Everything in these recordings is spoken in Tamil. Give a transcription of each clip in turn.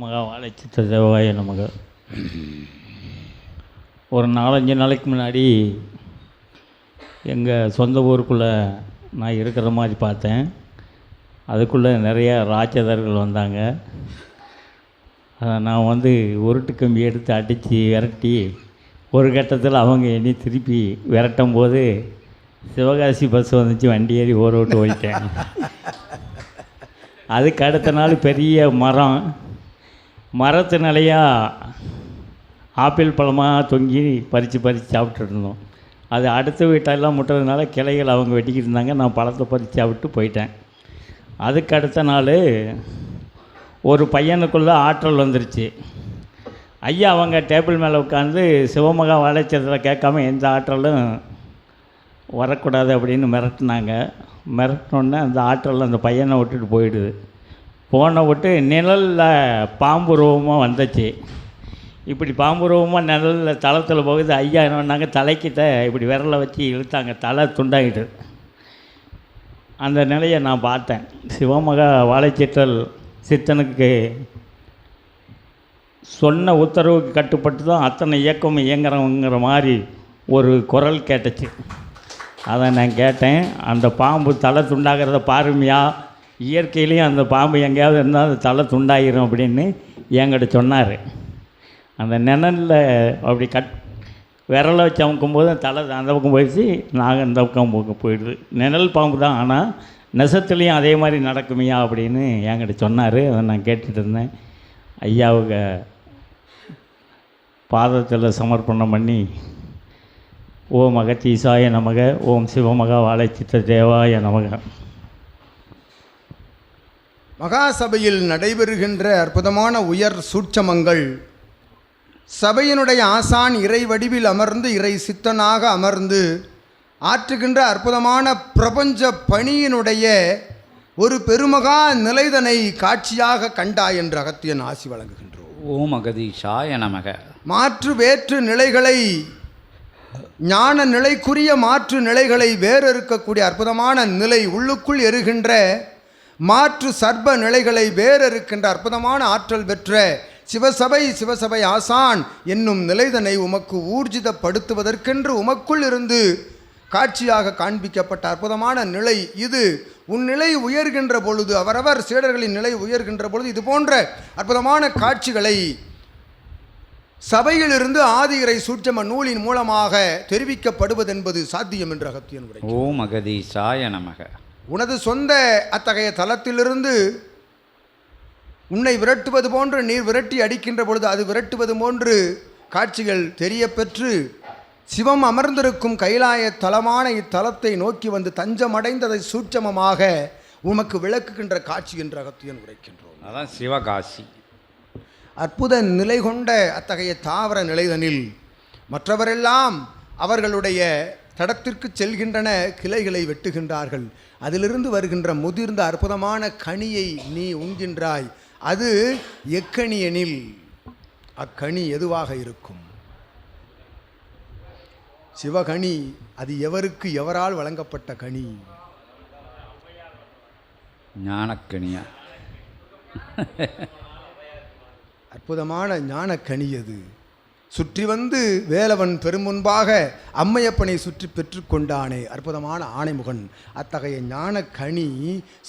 மகா வாழைச்சித்த தேவாய நமக்கு. ஒரு நாலஞ்சு நாளைக்கு முன்னாடி எங்கள் சொந்த ஊருக்குள்ளே நான் இருக்கிற மாதிரி பார்த்தேன். அதுக்குள்ளே நிறைய ராட்சதர்கள் வந்தாங்க. அதை நான் வந்து உருட்டு கம்பி எடுத்து அடித்து விரட்டி ஒரு கட்டத்தில் அவங்க என்னை திருப்பி விரட்டும் போது சிவகாசி பஸ் வந்துச்சு வண்டி ஏறி ஓர விட்டு போயிட்டேன். அதுக்கு அடுத்த நாள் பெரிய மரம் மரத்து நிலையா ஆப்பிள் பழமாக தொங்கி பறித்து பறித்து சாப்பிட்டுட்டு இருந்தோம். அது அடுத்த வீட்டெல்லாம் முட்டுறதுனால கிளைகள் அவங்க வெட்டிக்கிட்டு இருந்தாங்க. நான் பழத்தை பறித்து சாப்பிட்டு போயிட்டேன். அதுக்கு அடுத்த நாள் ஒரு பையனுக்குள்ளே ஆற்றல் வந்துருச்சு. ஐயா அவங்க டேபிள் மேலே உட்காந்து சிவமகா வாழைச்சத்தில் கேட்காம எந்த ஆற்றலும் வரக்கூடாது அப்படின்னு மிரட்டினாங்க. மிரட்டினோடனே அந்த ஆற்றல் அந்த பையனை விட்டுட்டு போயிடுது. போன விட்டு நிழலில் பாம்பு ரூபமாக வந்துச்சு. இப்படி பாம்பு ரூபமாக நிழலில் தளத்தில் போகுது ஐயா என்ன தலைக்கிட்ட இப்படி விரலை வச்சு இழுத்தாங்க தலை துண்டாகிட்டு அந்த நிலையை நான் பார்த்தேன். சிவமகா வாழைச்சிற்றல் சித்தனுக்கு சொன்ன உத்தரவுக்கு கட்டுப்பட்டு தான் அத்தனை இயக்கம் இயங்குறவங்கிற மாதிரி ஒரு குரல் கேட்டுச்சு. அதை நான் கேட்டேன். அந்த பாம்பு தலை துண்டாகிறத பாருமையா? இயற்கையிலையும் அந்த பாம்பு எங்கேயாவது இருந்தால் அது தலை துண்டாயிரும் அப்படின்னு என்கிட்ட சொன்னார். அந்த நிழலில் அப்படி கட் விரலை வச்சு அமுக்கும்போது தலை அந்த பக்கம் போயிடுச்சு நாங்கள் இந்த பக்கம் பக்கம் போயிடுது. நிழல் பாம்பு தான் ஆனால் நெசத்துலேயும் அதே மாதிரி நடக்குமையா அப்படின்னு என்கிட்ட சொன்னார். அதை நான் கேட்டுட்டு இருந்தேன். ஐயாவுக்கு பாதத்தில் சமர்ப்பணம் பண்ணி ஓம் அகத்தீசாய நமக ஓம் சிவமகா வாழைச்சித்த தேவாய நமக. மகாசபையில் நடைபெறுகின்ற அற்புதமான உயர் சூட்சமங்கள். சபையினுடைய ஆசான் இறை வடிவில் அமர்ந்து இறை சித்தனாக அமர்ந்து ஆற்றுகின்ற அற்புதமான பிரபஞ்ச பணியினுடைய ஒரு பெருமகா நிலைதனை காட்சியாக கண்டாய் என்று அகத்தியன் ஆசி வழங்குகின்றோம். ஓம் அகதீஷாய நமக. மாற்று வேற்று நிலைகளை ஞான நிலைக்குரிய மாற்று நிலைகளை வேறறுக்கக்கூடிய அற்புதமான நிலை உள்ளுக்குள் எருகின்ற மாற்று சர்ப நிலைகளை வேறறுக்கின்ற அற்புதமான ஆற்றல் பெற்ற சிவசபை சிவசபை ஆசான் என்னும் நிலைதனை உமக்கு ஊர்ஜிதப்படுத்துவதற்கென்று உமக்குள் இருந்து காட்சியாக காண்பிக்கப்பட்ட அற்புதமான நிலை இது. உன் நிலை உயர்கின்ற பொழுது அவரவர் சீடர்களின் நிலை உயர்கின்ற பொழுது இது போன்ற அற்புதமான காட்சிகளை சபையிலிருந்து ஆதிகரை சூட்சம நூலின் மூலமாக தெரிவிக்கப்படுவதென்பது சாத்தியம் என்ற அகத்தியன் உரை ஓம் அகதீஷாய நமக. உனது சொந்த அத்தகைய தலத்திலிருந்து உன்னை விரட்டுவது போன்று நீர் விரட்டி அடிக்கின்ற பொழுது அது விரட்டுவது போன்று காட்சிகள் தெரியப்பெற்று சிவம் அமர்ந்திருக்கும் கைலாய தலமான இத்தலத்தை நோக்கி வந்து தஞ்சமடைந்ததை சூட்சமமாக உமக்கு விளக்குகின்ற காட்சி என்று அகத்தியன் உரைக்கின்றோம். அதான் சிவகாசி. அற்புத நிலை கொண்ட அத்தகைய தாவர நிலைதனில் மற்றவரெல்லாம் அவர்களுடைய தடத்திற்கு செல்கின்றன கிளைகளை வெட்டுகின்றார்கள். அதிலிருந்து வருகின்ற முதிர்ந்த அற்புதமான கனியை நீ உண்கின்றாய். அது எக்கணியெனில் அக்கனி எதுவாக இருக்கும்? சிவகனி அது எவருக்கு எவரால் வழங்கப்பட்ட கனி? ஞானக்கனியா? அற்புதமான ஞானக்கனி அது. சுற்றி வந்து வேலவன் பெருமுன்பாக அம்மையப்பனை சுற்றி பெற்றுக்கொண்டானே. அற்புதமான ஆணைமுகன். அத்தகைய ஞானக்கனி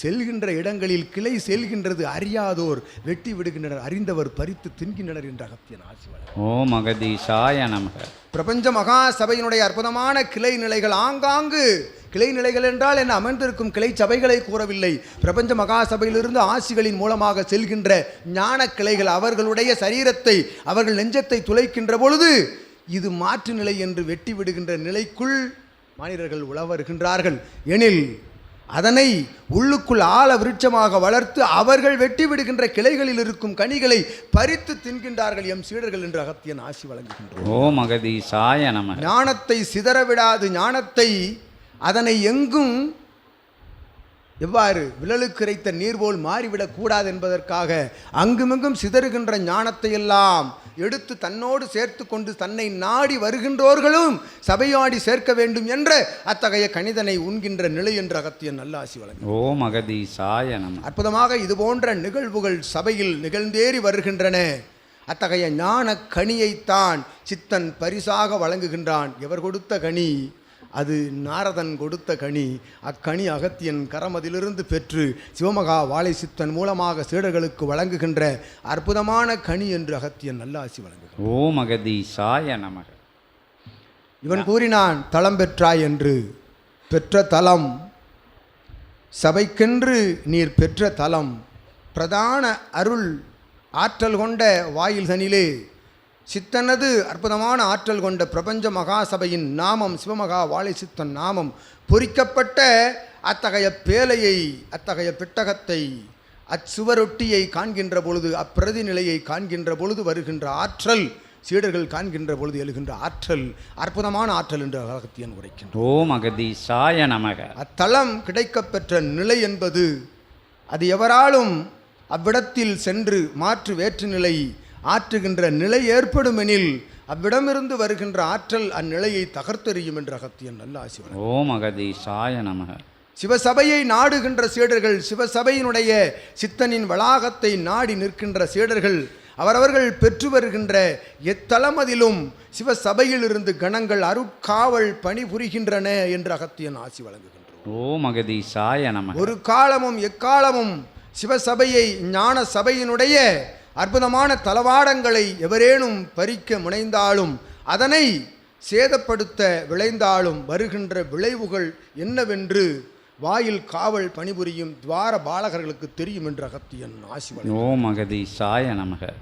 செல்கின்ற இடங்களில் கிளை செல்கின்றது அறியாதோர். வெட்டி விடுகின்றனர் அறிந்தவர் பறித்து தின்கின்றனர் என்ற அகத்தியன் ஆசிவன் ஓம் அகதீஷாய நமக. பிரபஞ்ச மகா சபையினுடைய அற்புதமான கிளை நிலைகள் ஆங்காங்கு கிளை நிலைகள் என்றால் என்ன? அமர்ந்திருக்கும் கிளை சபைகளை கூறவில்லை. பிரபஞ்ச மகா சபையிலிருந்து ஆசிகளின் மூலமாக செல்கின்ற ஞான கிளைகள் அவர்களுடைய சரீரத்தை அவர்கள் நெஞ்சத்தை துளைக்கின்ற பொழுது இது மாற்று நிலை என்று வெட்டி விடுகின்ற நிலைக்குள் மனிதர்கள் உழவருகின்றார்கள். எனில் அதனை உள்ளுக்குள் ஆழ விருட்சமாக வளர்த்து அவர்கள் வெட்டி விடுகின்ற கிளைகளில் இருக்கும் கனிகளை பறித்து தின்கின்றார்கள் எம் சீடர்கள் என்று அகத்தியன் ஆசி வழங்குகின்றோம் ஞானத்தை சிதறவிடாது ஞானத்தை அதனை எங்கும் எவ்வாறு விழலுக்கு இறைத்த நீர் போல் மாறிவிடக் கூடாது என்பதற்காக அங்குமிங்கும் சிதறுகின்ற ஞானத்தை எல்லாம் எடுத்து தன்னோடு சேர்த்து கொண்டு தன்னை நாடி வருகின்றோர்களும் சபையாடி சேர்க்க வேண்டும் என்ற அத்தகைய கணிதனை உண்கின்ற நிலை என்ற அகத்தியன் நல்ல ஆசி வழங்கும் ஓம் அகதீசாய நம. அற்புதமாக இது போன்ற நிகழ்வுகள் சபையில் நிகழ்ந்தேறி வருகின்றன. அத்தகைய ஞான கனியைத்தான் சித்தன் பரிசாக வழங்குகின்றான். எவர் கொடுத்த கனி? அது நாரதன் கொடுத்த கனி. அக்கனி அகத்தியன் கரமதிலிருந்து பெற்று சிவமகா வாழை சித்தன் மூலமாக சீடர்களுக்கு வழங்குகின்ற அற்புதமான கனி என்று அகத்தியன் நல்ல ஆசி வழங்குகிறான். ஓம் அகதீசாய நமக. இவன் கூறினான் தலம் பெற்றாய் என்று. பெற்ற தலம் சபைக்கென்று நீர் பெற்ற தலம் பிரதான அருள் ஆற்றல் கொண்ட வாயில் தனிலே சித்தனது அற்புதமான ஆற்றல் கொண்ட பிரபஞ்ச மகாசபையின் நாமம் சிவமகா வாழை சித்தன் நாமம் பொறிக்கப்பட்ட அத்தகைய பேலையை அத்தகைய பெட்டகத்தை அச்சுவரொட்டியை காண்கின்ற பொழுது அப்பிரதிநிலையை காண்கின்ற பொழுது வருகின்ற ஆற்றல் சீடர்கள் காண்கின்ற பொழுது எழுகின்ற ஆற்றல் அற்புதமான ஆற்றல் என்று அகத்தியன் உரைக்கின்றார் ஓம் அகதீசாய நமக. அத்தலம் கிடைக்கப்பெற்ற நிலை என்பது அது எவராலும் அவ்விடத்தில் சென்று மாற்று வேற்று நிலை ஆற்றுகின்ற நிலை ஏற்படுமெனில் அவ்விடமிருந்து வருகின்ற ஆற்றல் அந்நிலையை தகர்த்தெறியும் என்று அகத்தியன் நல்ல ஆசி வழங்கும். ஓம் அகதீசாய நமக. சிவசபையை நாடுகின்ற சீடர்கள் சிவசபையினுடைய சித்தனின் வளாகத்தை நாடி நிற்கின்ற சீடர்கள் அவரவர்கள் பெற்று வருகின்ற எத்தலமதிலும் சிவசபையிலிருந்து கணங்கள் அருட்காவல் பணிபுரிகின்றன என்று அகத்தியன் ஆசி வழங்குகின்றோம். ஓம் அகதீசாய நமக. ஒரு காலமும் எக்காலமும் சிவசபையை ஞான சபையினுடைய அற்புதமான தளவாடங்களை எவரேனும் பறிக்க முனைந்தாலும் அதனை சேதப்படுத்த விளைந்தாலும் வருகின்ற விளைவுகள் என்னவென்று வாயில் காவல் பணிபுரியும் துவார பாலகர்களுக்கு தெரியும் என்று அகத்தியன் ஆசிவன் வழங்கினார். ஓம் அகதீசாய நமக